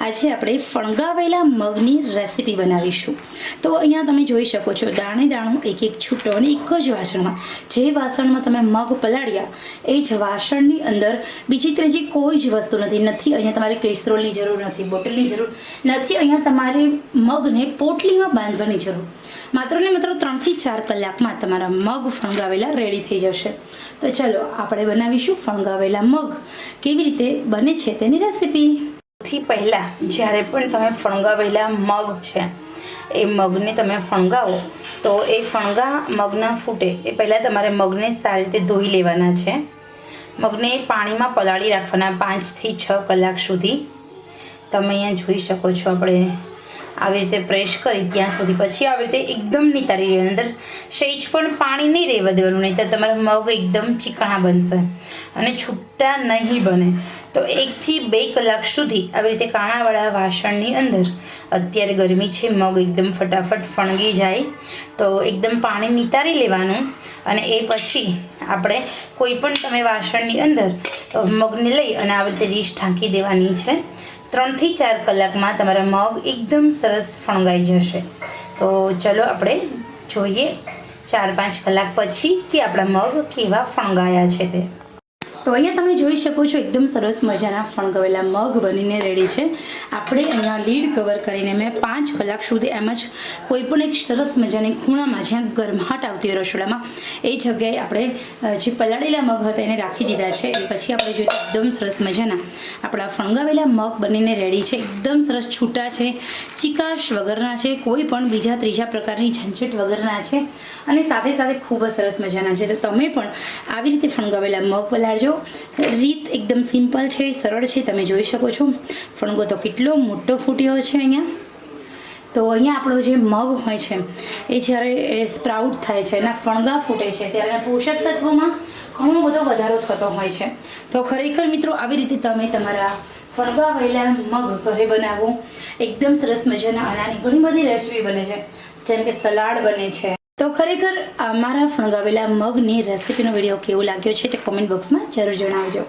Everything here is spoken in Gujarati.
આજે આપણે ફણગાવેલા મગની રેસીપી બનાવીશું. તો અહીંયા તમે જોઈ શકો છો, દાણે દાણું એક એક છૂટો અને એક જ વાસણમાં. જે વાસણમાં તમે મગ પલાળ્યા, એ જ વાસણની અંદર બીજી ત્રીજી કોઈ જ વસ્તુ નથી. નથી અહીંયા તમારે કેસરોલની જરૂર નથી, બોટલની જરૂર નથી. અહીંયા તમારે મગને પોટલીમાં બાંધવાની જરૂર. માત્ર ને માત્ર ત્રણથી ચાર કલાકમાં તમારા મગ ફણગાવેલા રેડી થઈ જશે. તો ચલો, આપણે બનાવીશું ફણગાવેલા મગ. કેવી રીતે બને છે તેની રેસીપી? થી પહેલાં જ્યારે પણ તમે ફણગાવેલા મગ છે, એ મગને તમે ફણગાવો, તો એ ફણગા મગના ફૂટે. એ પહેલાં તમારે મગને સારી રીતે ધોઈ લેવાના છે. મગને પાણીમાં પલાળી રાખવાના પાંચથી છ કલાક સુધી. તમે અહીંયા જોઈ શકો છો આપણે આવી રીતે પ્રેસ કરી ત્યાં સુધી. પછી આવી રીતે એકદમ નિતારી લેવાનું અંદર સહેજ પણ પાણી નહીં રહેવા દેવાનું, નહીં તો તમારા મગ એકદમ ચીકણા બનશે અને છૂટા નહીં બને. તો એકથી બે કલાક સુધી આવી રીતે કાણાવાળા વાસણની અંદર. અત્યારે ગરમી છે, મગ એકદમ ફટાફટ ફણગી જાય. તો એકદમ પાણી નિતારી લેવાનું અને એ પછી આપણે કોઈ પણ તમે વાસણની અંદર મગને લઈ અને આવી રીતે ડીશ ઢાંકી દેવાની છે. ત્રણથી ચાર કલાકમાં તમારા મગ એકદમ સરસ ફણગાઈ જશે. તો ચલો આપણે જોઈએ ચાર પાંચ કલાક પછી કે આપણા મગ કેવા ફણગાયા છે તે. તો અહીંયા તમે જોઈ શકો છો એકદમ સરસ મજાના ફણગાવેલા મગ બનીને રેડી છે. આપણે અહીંયા લીડ કવર કરીને મેં પાંચ કલાક સુધી એમ જ કોઈ પણ એક સરસ મજાની ખૂણામાં જ્યાં ગરમાટ આવતી હોય રસોડામાં, એ જગ્યાએ આપણે જે પલાળેલા મગ હતા એને રાખી દીધા છે. એ પછી આપણે જોઈએ એકદમ સરસ મજાના આપણા ફણગાવેલા મગ બનીને રેડી છે. એકદમ સરસ છૂટા છે, ચિકાશ વગરના છે, કોઈ પણ બીજા ત્રીજા પ્રકારની ઝંઝટ વગરના છે. અને સાથે સાથે ખૂબ જ સરસ મજાના છે. તો તમે પણ આવી રીતે ફણગાવેલા મગ પલાળજો. રીત એકદમ સિમ્પલ છે, સરળ છે, તમે જોઈ શકો છો. ફણગો તો કેટલો મોટો ફૂટ્યો છે અહીંયા. તો અહીંયા આપણો જે મગ હોય છે, એ જ્યારે એ સ્પ્રાઉટ થાય છે, એના ફણગા ફૂટે છે, ત્યારે પોષક તત્વોમાં ઘણો બધો વધારો થતો હોય છે. તો ખરેખર મિત્રો, આવી રીતે તમે તમારા ફણગા વહેલા મગ ઘરે બનાવો. એકદમ સરસ મજાના અને આની ઘણી બધી રેસીપી બને છે. જેમ કે સલાડ બને છે તો ખરેખર અમારા ફણગાવેલા મગની રેસીપીનો વીડિયો કેવો લાગ્યો છે તે કોમેન્ટ બોક્સમાં જરૂર જણાવજો.